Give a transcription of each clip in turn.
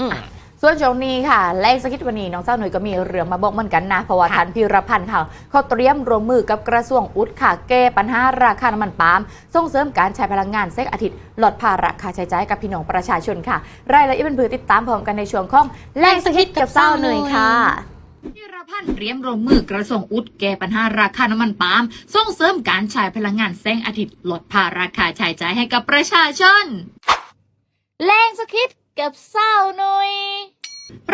อืมส่วนช่วงนี้ค่ะแรกสกิดวันนี้น้องเจ้าหนุ่ยก็มีเรื่องมาบอกเหมือนกันนะเพราะว่าค่ะทันพิรพันธ์ค่ะเขาเตรียมรวมมือกับกระทรวงอุดค่ะแก้ปัญหาราคาน้ำมันปาล์มส่งเสริมการใช้พลังงานเซ็กอาทิตย์ลดภาระค่าใช้จ่ายกับพี่น้องประชาชนค่ะ รายละเอียดเป็นพือติดตามพร้อมกันในช่วงของแรงสกิดกับเจ้าหนุ่ยค่ะพิรพันธ์เตรียมร่วมมือกระทรวงอุดแก้ปัญหาราคาน้ำมันปาล์มส่งเสริมการใช้พลังงานแสงอาทิตย์ลดภาระค่าใช้จ่ายให้กับประชาชนแรงสกิด กับเจ้าหนุ่ย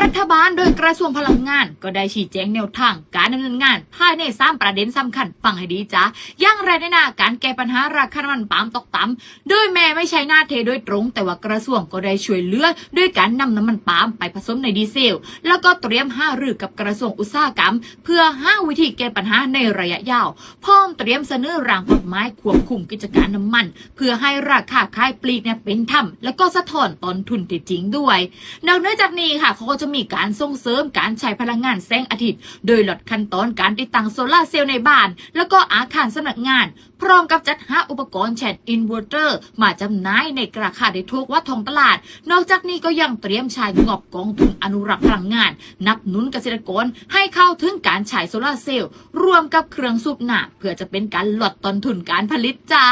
รัฐบาลโดยกระทรวงพลังงาน ก็ได้ชี้แจงแนวทางการดำเนินงานภายในสามประเด็นสำคัญฟังให้ดีจ้ะอย่างไรในหน้าการแก้ปัญหาราคาน้ำมันปาล์มตกต่ำโดยแม้ไม่ใช่หน้าเทโดยตรง แต่ว่ากระทรวงก็ได้ช่วยเหลือด้วยการนำน้ำมันปาล์มไปผสมในดีเซล แล้วก็เตรียมห้ารือกับกระทรวงอุตสาหกรรม เพื่อห้าวิธีแก้ปัญหาในระยะยาวพร้อมเตรียมเสนอร่างกฎหมายควบคุมกิจการน้ำมัน เพื่อให้ราคาขายปลีกเนี่ยเป็นธรรมแล้วก็สะท้อนต้นทุนที่จริงด้วยนอกจากนี้ค่ะเขาก็จะมีการส่งเสริมการใช้พลังงานแสงอาทิตย์ โดยลดขั้นตอนการติดตั้งโซลาร์เซลล์ในบ้าน แล้วก็อาคารสำนักงาน พร้อมกับจัดหาอุปกรณ์แชทอินเวอร์เตอร์ มาจำหน่ายในราคาได้ถูกวัดทองตลาด นอกจากนี้ก็ยังเตรียมใช้งบกองทุนอนุรักษ์พลังงาน นับหนุนเกษตรกรให้เข้าถึงการใช้โซลาร์เซลล์รวมกับเครื่องสูบน้ำเพื่อจะเป็นการลดต้นทุนการผลิตจ้า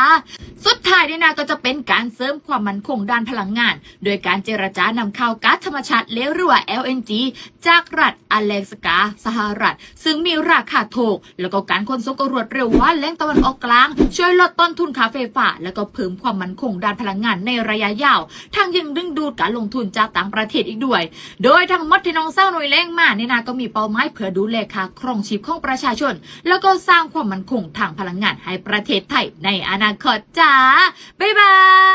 สุดท้ายเนี่ยนะก็จะเป็นการเสริมความมั่นคงด้านพลังงาน โดยการเจรจานำเข้าก๊าซธรรมชาติเลวหรือว่า LNG จากรัฐอเลสกา สหรัฐ ซึ่งมีราคาถูก แล้วก็การขนส่งก็รวดเร็วว่าแหล่งตะวันออกกลาง ช่วยลดต้นทุนค่าไฟฟ้า แล้วก็เพิ่มความมั่นคงด้านพลังงานในระยะยาว ทั้งยังดึงดูดการลงทุนจากต่างประเทศอีกด้วย โดยทั้งหมดที่น้องเศร้าหน่วยแรงมาเนี่ยนะก็มีเป้าหมายเพื่อดูแลค่าครองชีพของประชาชน แล้วก็สร้างความมั่นคงทางพลังงานให้ประเทศไทยในอนาคตจ้าบ๊ายบาย